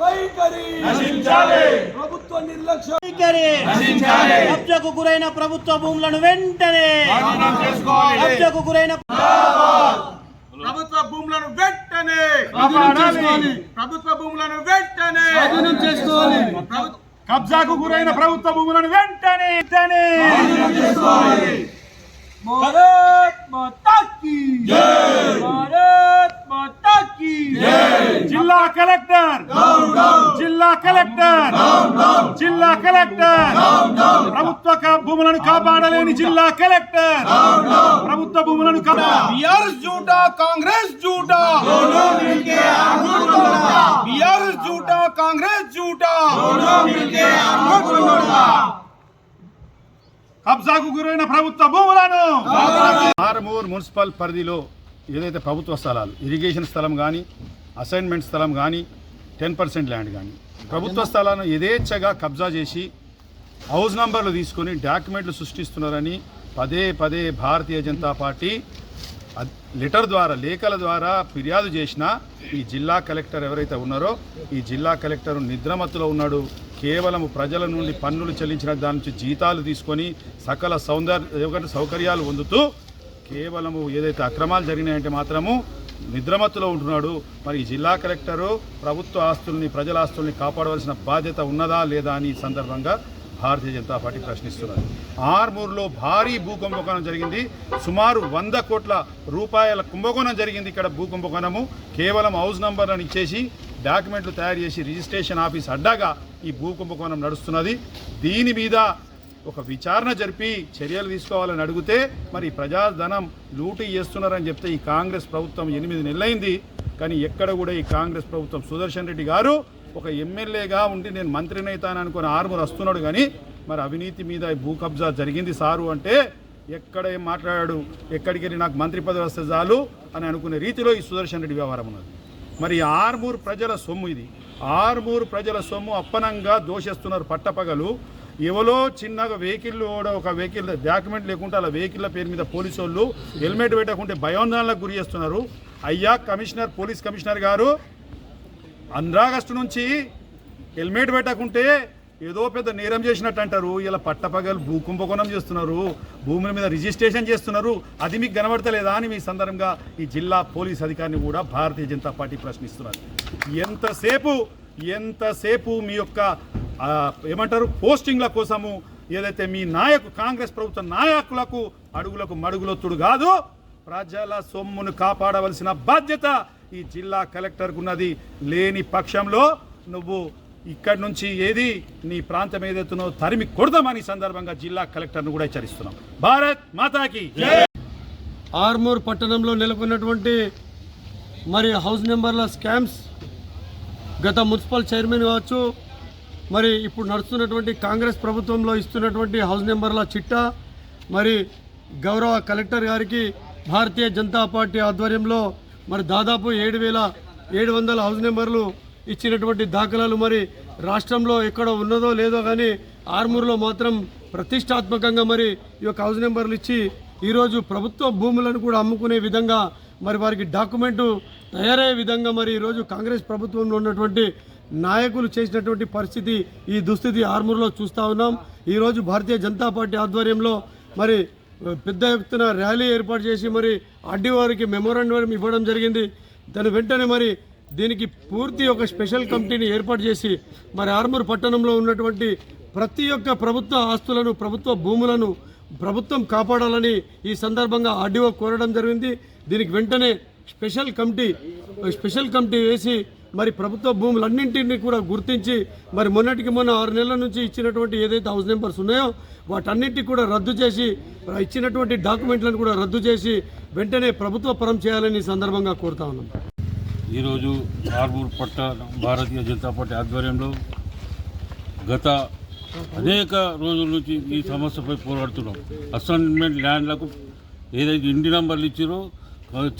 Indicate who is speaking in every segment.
Speaker 1: వైఖరి.
Speaker 2: నశించాలి.
Speaker 1: ప్రభుత్వ నిర్లక్ష్యం.
Speaker 3: వైఖరి.
Speaker 2: నశించాలి.
Speaker 3: కబ్జాకు గురైన ప్రభుత్వ భూములను వెంటనే
Speaker 2: స్వాధీనం చేసుకోవాలి.
Speaker 3: కబ్జాకు గురైన
Speaker 4: ప్రభుత్వ భూములను వెంటనే. ప్రభుత్వ భూములను వెంటనే
Speaker 1: స్వాధీనం చేసుకోవాలి.
Speaker 2: కబ్జాకు గురైన ప్రభుత్వ భూములను వెంటనే వెంటనే
Speaker 1: భారత్ మాతా కీ భారత్ మాతా కీ
Speaker 2: జిల్లా కలెక్టర్! జిల్లా కలెక్టర్! జిల్లా కలెక్టర్! ప్రభుత్వ భూములను కాపాడలేని జిల్లా కలెక్టర్! ప్రభుత్వ భూములను
Speaker 4: బీఆర్ఎస్ జూటా కాంగ్రెస్ జూటా! బీఆర్ఎస్ జూటా కాంగ్రెస్ జూటా!
Speaker 2: కబ్జాకు గురైన ప్రభుత్వ భూములను! ఆర్మూర్ మున్సిపల్ పరిధిలో ఏదైతే ప్రభుత్వ స్థలాలు ఇరిగేషన్ స్థలం కానీ అసైన్మెంట్ స్థలం కానీ టెన్ పర్సెంట్ ల్యాండ్ కానీ ప్రభుత్వ స్థలాలను యథేచ్ఛగా కబ్జా చేసి హౌస్ నంబర్లు తీసుకొని డాక్యుమెంట్లు సృష్టిస్తున్నారని పదే పదే భారతీయ జనతా పార్టీ లెటర్ ద్వారా లేఖల ద్వారా ఫిర్యాదు చేసిన ఈ జిల్లా కలెక్టర్ ఎవరైతే ఉన్నారో ఈ జిల్లా కలెక్టర్ నిద్రమత్తులో ఉన్నాడు. కేవలం ప్రజల నుండి పన్నులు చెల్లించిన దాని నుంచి జీతాలు తీసుకొని సకల సౌందర్య సౌకర్యాలు పొందుతూ కేవలము ఏదైతే అక్రమాలు జరిగినాయంటే మాత్రము నిద్రమత్తులో ఉంటున్నాడు. మరి జిల్లా కలెక్టరు ప్రభుత్వ ఆస్తుల్ని ప్రజల ఆస్తుల్ని కాపాడవలసిన బాధ్యత ఉన్నదా లేదా అని ఈ సందర్భంగా భారతీయ జనతా పార్టీ ప్రశ్నిస్తున్నారు ఆర్మూర్లో భారీ భూకుంభకోణం జరిగింది. సుమారు వంద కోట్ల రూపాయల కుంభకోణం జరిగింది ఇక్కడ భూకుంభకోణము కేవలం హౌస్ నంబర్లను ఇచ్చేసి డాక్యుమెంట్లు తయారు చేసి రిజిస్ట్రేషన్ ఆఫీస్ అడ్డాగా ఈ భూకుంభకోణం నడుస్తున్నది. దీని మీద ఒక విచారణ జరిపి చర్యలు తీసుకోవాలని అడిగితే మరి ప్రజాధనం లూటీ చేస్తున్నారని చెప్తే ఈ కాంగ్రెస్ ప్రభుత్వం ఎనిమిది నెలలైంది. కానీ ఎక్కడ కూడా ఈ కాంగ్రెస్ ప్రభుత్వం సుదర్శన్ రెడ్డి గారు ఒక ఎమ్మెల్యేగా ఉండి నేను మంత్రిని అవుతాను అనుకుని వస్తున్నాడు కానీ మరి అవినీతి మీద భూ కబ్జా జరిగింది సారు అంటే ఎక్కడ ఏం మాట్లాడాడు? ఎక్కడికి వెళ్ళి నాకు మంత్రి పదవి వస్తే చాలు అని అనుకునే రీతిలో ఈ సుదర్శన్ రెడ్డి వ్యవహారం ఉన్నది. మరి ఆర్మూరు ప్రజల సొమ్ము ఇది. ఆర్మూరు ప్రజల సొమ్ము అప్పనంగా దోషిస్తున్నారు పట్టపగలు. ఎవరో చిన్నగా వెహికల్ కూడా ఒక వెహికల్ డాక్యుమెంట్ లేకుంటే అలా వెహికల్ పేరు మీద పోలీసు వాళ్ళు హెల్మెట్ పెట్టకుంటే భయోందనలకు గురి చేస్తున్నారు. అయ్యా కమిషనర్ పోలీస్ కమిషనర్ గారు ఆగస్టు నుంచి హెల్మెట్ పెట్టకుంటే ఏదో పెద్ద నేరం చేసినట్టు అంటారు. ఇలా పట్టపగలు భూ కుంభకోణం చేస్తున్నారు. భూముల మీద రిజిస్ట్రేషన్ చేస్తున్నారు. అది మీకు కనబడతలేదా అని మీ సందర్భంగా ఈ జిల్లా పోలీస్ అధికారిని కూడా భారతీయ జనతా పార్టీ ప్రశ్నిస్తున్నారు. ఎంతసేపు ఎంతసేపు మీ యొక్క ఏమంటారు? పోస్టింగ్ల కోసము ఏదైతే మీ నాయకు కాంగ్రెస్ ప్రభుత్వ నాయకులకు అడుగులకు మడుగులొత్తుడు కాదు ప్రజల సొమ్మును కాపాడవలసిన బాధ్యత ఈ జిల్లా కలెక్టర్కు ఉన్నది లేని పక్షంలో నువ్వు ఇక్కడి నుంచి ఏది నీ ప్రాంతం ఏదైతున్నో తరిమి కొడదామని సందర్భంగా జిల్లా కలెక్టర్ను కూడా హెచ్చరిస్తున్నాం. భారత్ మాతాకి
Speaker 5: ఆర్మూర్ పట్టణంలో నెలకొన్నటువంటి మరి హౌస్ నెంబర్ల స్కామ్స్ గత మున్సిపల్ చైర్మన్ కావచ్చు మరి ఇప్పుడు నడుస్తున్నటువంటి కాంగ్రెస్ ప్రభుత్వంలో ఇస్తున్నటువంటి హౌస్ నెంబర్ల చిట్టా మరి గౌరవ కలెక్టర్ గారికి భారతీయ జనతా పార్టీ ఆధ్వర్యంలో మరి దాదాపు ఏడు వేల ఏడు వందల హౌస్ నెంబర్లు ఇచ్చినటువంటి దాఖలాలు మరి రాష్ట్రంలో ఎక్కడ ఉన్నదో లేదో కానీ ఆర్మూర్లో మాత్రం ప్రతిష్టాత్మకంగా మరి ఈ యొక్క హౌస్ నెంబర్లు ఇచ్చి ఈరోజు ప్రభుత్వ భూములను కూడా అమ్ముకునే విధంగా మరి వారికి డాక్యుమెంటు తయారయ్యే విధంగా మరి ఈరోజు కాంగ్రెస్ ప్రభుత్వంలో ఉన్నటువంటి నాయకులు చేసినటువంటి పరిస్థితి ఈ దుస్థితి ఆర్మూర్లో చూస్తూ ఉన్నాం. ఈరోజు భారతీయ జనతా పార్టీ ఆధ్వర్యంలో మరి పెద్ద ఎత్తున ర్యాలీ ఏర్పాటు చేసి మరి ఆర్డీ వారికి మెమోరాండం ఇవ్వడం జరిగింది. దాని వెంటనే మరి దీనికి పూర్తి ఒక స్పెషల్ కమిటీని ఏర్పాటు చేసి మరి ఆర్మూర్ పట్టణంలో ఉన్నటువంటి ప్రతి ఒక్క ప్రభుత్వ ఆస్తులను ప్రభుత్వ భూములను ప్రభుత్వం కాపాడాలని ఈ సందర్భంగా ఆర్డీఓ కోరడం జరిగింది. దీనికి వెంటనే స్పెషల్ కమిటీ స్పెషల్ కమిటీ వేసి మరి ప్రభుత్వ భూములన్నింటినీ కూడా గుర్తించి మరి మొన్నటికి మొన్న ఆరు నెలల నుంచి ఇచ్చినటువంటి ఏదైతే హౌస్ నెంబర్స్ ఉన్నాయో వాటన్నిటిని కూడా రద్దు చేసి ఇచ్చినటువంటి డాక్యుమెంట్లను కూడా రద్దు చేసి వెంటనే ప్రభుత్వ పరం చేయాలని సందర్భంగా కోరుతా ఉన్నాం.
Speaker 6: ఈరోజు ఆర్మూర్ పట్ట భారతీయ జనతా పార్టీ ఆధ్వర్యంలో గత అనేక రోజుల నుంచి ఈ సమస్యపై పోరాడుతున్నాం. అసైన్మెంట్ ల్యాండ్లకు ఏదైతే ఇంటి నంబర్లు ఇచ్చారో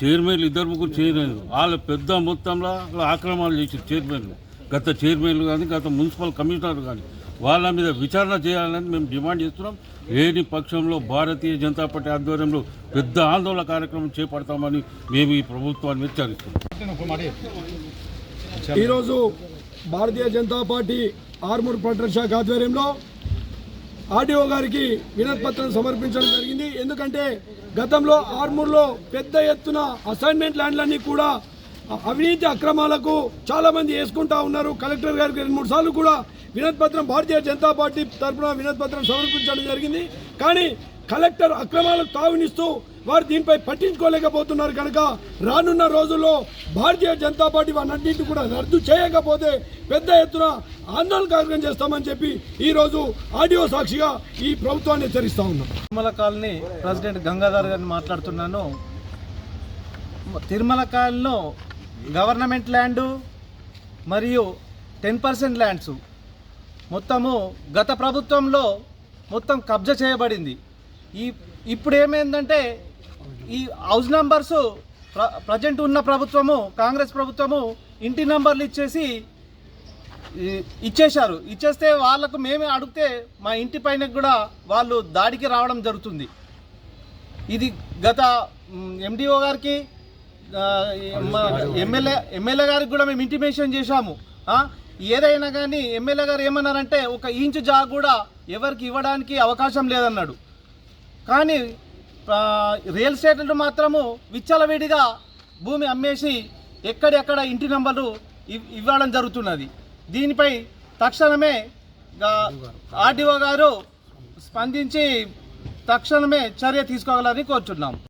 Speaker 6: చైర్మన్లు ఇద్దరు ముగ్గురు చైర్మన్ వాళ్ళు పెద్ద మొత్తంలో ఆక్రమణలు చేసారు చైర్మన్లు. గత చైర్మన్లు కానీ గత మున్సిపల్ కమిషనర్ కానీ వాళ్ళ మీద విచారణ చేయాలని మేము డిమాండ్ చేస్తున్నాం. లేని పక్షంలో భారతీయ జనతా పార్టీ ఆధ్వర్యంలో పెద్ద ఆందోళన కార్యక్రమం చేపడతామని మేము ఈ ప్రభుత్వాన్ని హెచ్చరిస్తున్నాం.
Speaker 5: ఈరోజు
Speaker 1: భారతీయ జనతా పార్టీ ఆర్మూర్ పట్టణ శాఖ ఆధ్వర్యంలో ఆర్డీఓ గారికి వినతిపత్రం సమర్పించడం జరిగింది. ఎందుకంటే గతంలో ఆర్మూర్లో పెద్ద ఎత్తున అసైన్మెంట్ ల్యాండ్లన్నీ కూడా అవినీతి అక్రమాలకు చాలామంది వేసుకుంటా ఉన్నారు. కలెక్టర్ గారికి రెండు మూడు సార్లు కూడా వినతిపత్రం భారతీయ జనతా పార్టీ తరఫున వినతిపత్రం సమర్పించడం జరిగింది. కానీ కలెక్టర్ అక్రమాలకు తావునిస్తూ వారు దీనిపై పట్టించుకోలేకపోతున్నారు కనుక రానున్న రోజుల్లో భారతీయ జనతా పార్టీ వాటన్నింటినీ కూడా రద్దు చేయకపోతే పెద్ద ఎత్తున ఆందోళన కార్యక్రమం చేస్తామని చెప్పి ఈరోజు ఆడియో సాక్షిగా ఈ ప్రభుత్వాన్ని హెచ్చరిస్తా ఉన్నాం.
Speaker 7: తిరుమల కాలనీ ప్రెసిడెంట్ గంగాధర్ గారిని మాట్లాడుతున్నాను. తిరుమల కాలనీలో గవర్నమెంట్ ల్యాండు మరియు టెన్ పర్సెంట్ ల్యాండ్స్ మొత్తము గత ప్రభుత్వంలో మొత్తం కబ్జా చేయబడింది. ఈ ఇప్పుడు ఏమైందంటే ఈ హౌస్ నంబర్స్ ప్ర ప్రజెంట్ ఉన్న ప్రభుత్వము కాంగ్రెస్ ప్రభుత్వము ఇంటి నంబర్లు ఇచ్చేసి ఇచ్చేశారు. ఇచ్చేస్తే వాళ్ళకు మేమే అడిగితే మా ఇంటి పైన కూడా వాళ్ళు దాడికి రావడం జరుగుతుంది. ఇది గత ఎండిఓ గారికి ఎమ్మెల్యే ఎమ్మెల్యే గారికి కూడా మేము ఇంటిమేషన్ చేశాము. ఏదైనా కానీ ఎమ్మెల్యే గారు ఏమన్నారంటే ఒక ఇంచు జాగా కూడా ఎవరికి ఇవ్వడానికి అవకాశం లేదన్నాడు. కానీ రియల్ ఎస్టేట్లు మాత్రము విచ్చలవిడిగా భూమి అమ్మేసి ఎక్కడెక్కడ ఇంటి నెంబర్లు ఇవ్- ఇవ్వడం జరుగుతున్నది. దీనిపై తక్షణమే ఆర్డీఓ గారు స్పందించి తక్షణమే చర్య తీసుకోగలరని కోరుచున్నాం.